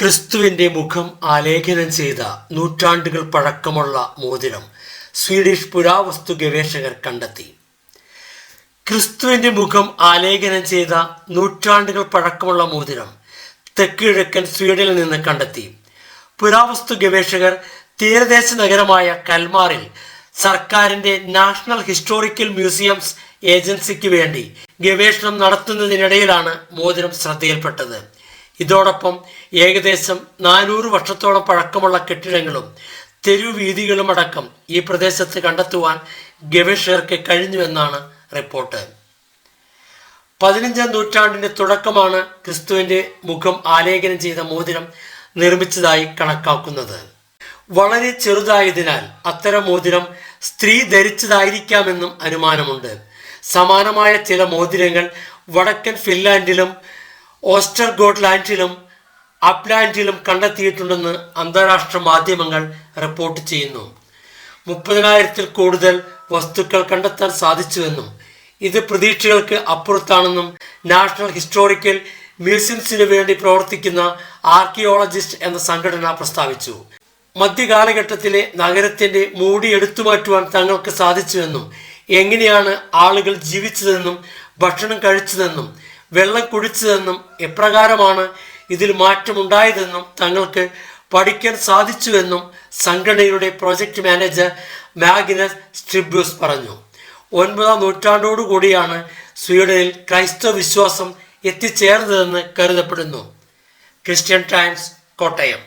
ക്രിസ്തുവിന്റെ മുഖം ആലേഖനം ചെയ്ത നൂറ്റാണ്ടുകൾ പഴക്കമുള്ള മോതിരം സ്വീഡിഷ് പുരാവസ്തു ഗവേഷകർ കണ്ടെത്തി. ക്രിസ്തുവിന്റെ മുഖം ആലേഖനം ചെയ്ത നൂറ്റാണ്ടുകൾ പഴക്കമുള്ള മോതിരം തെക്കിഴക്കൻ സ്വീഡനിൽ നിന്ന് കണ്ടെത്തി. പുരാവസ്തു ഗവേഷകർ തീരദേശ നഗരമായ കൽമാറിൽ സർക്കാരിന്റെ നാഷണൽ ഹിസ്റ്റോറിക്കൽ മ്യൂസിയംസ് ഏജൻസിക്ക് വേണ്ടി ഗവേഷണം നടത്തുന്നതിനിടയിലാണ് മോതിരം ശ്രദ്ധയിൽപ്പെട്ടത്. ഇതോടൊപ്പം ഏകദേശം നാനൂറ് വർഷത്തോളം പഴക്കമുള്ള കെട്ടിടങ്ങളും തെരുവീതികളും അടക്കം ഈ പ്രദേശത്ത് കണ്ടെത്തുവാൻ ഗവേഷകർക്ക് കഴിഞ്ഞുവെന്നാണ് റിപ്പോർട്ട്. പതിനഞ്ചാം നൂറ്റാണ്ടിന്റെ തുടക്കമാണ് ക്രിസ്തുവിന്റെ മുഖം ആലേഖനം ചെയ്ത മോതിരം നിർമ്മിച്ചതായി കണക്കാക്കുന്നത്. വളരെ ചെറുതായതിനാൽ അത്തരം മോതിരം സ്ത്രീ ധരിച്ചതായിരിക്കാമെന്നും അനുമാനമുണ്ട്. സമാനമായ ചില മോതിരങ്ങൾ വടക്കൻ ഫിൻലാൻഡിലും ഓസ്റ്റർഗോട്ട്ലാൻഡിലും അപ്ലാൻഡിലും കണ്ടെത്തിയിട്ടുണ്ടെന്ന് അന്താരാഷ്ട്ര മാധ്യമങ്ങൾ റിപ്പോർട്ട് ചെയ്യുന്നു. മുപ്പതിനായിരത്തിൽ കൂടുതൽ വസ്തുക്കൾ കണ്ടെത്താൻ സാധിച്ചുവെന്നും ഇത് പ്രതീക്ഷകൾക്ക് അപ്പുറത്താണെന്നും നാഷണൽ ഹിസ്റ്റോറിക്കൽ മ്യൂസിയംസിന് വേണ്ടി പ്രവർത്തിക്കുന്ന ആർക്കിയോളജിസ്റ്റ് എന്ന സംഘടന പ്രസ്താവിച്ചു. മധ്യകാലഘട്ടത്തിലെ നഗരത്തിന്റെ മൂടി എടുത്തു മാറ്റുവാൻ തങ്ങൾക്ക് സാധിച്ചുവെന്നും എങ്ങനെയാണ് ആളുകൾ ജീവിച്ചതെന്നും ഭക്ഷണം കഴിച്ചതെന്നും വെള്ളം കുടിച്ചതെന്നും എപ്രകാരമാണ് ഇതിൽ മാറ്റമുണ്ടായതെന്നും തങ്ങൾക്ക് പഠിക്കാൻ സാധിച്ചുവെന്നും സംഘടനയുടെ പ്രോജക്റ്റ് മാനേജർ മാഗ്നസ് സ്ട്രിബ്യൂസ് പറഞ്ഞു. ഒൻപതാം നൂറ്റാണ്ടോടു കൂടിയാണ് സ്വീഡനിൽ ക്രൈസ്തവ വിശ്വാസം എത്തിച്ചേർന്നതെന്ന് കരുതപ്പെടുന്നു. Christian Times Kottayam.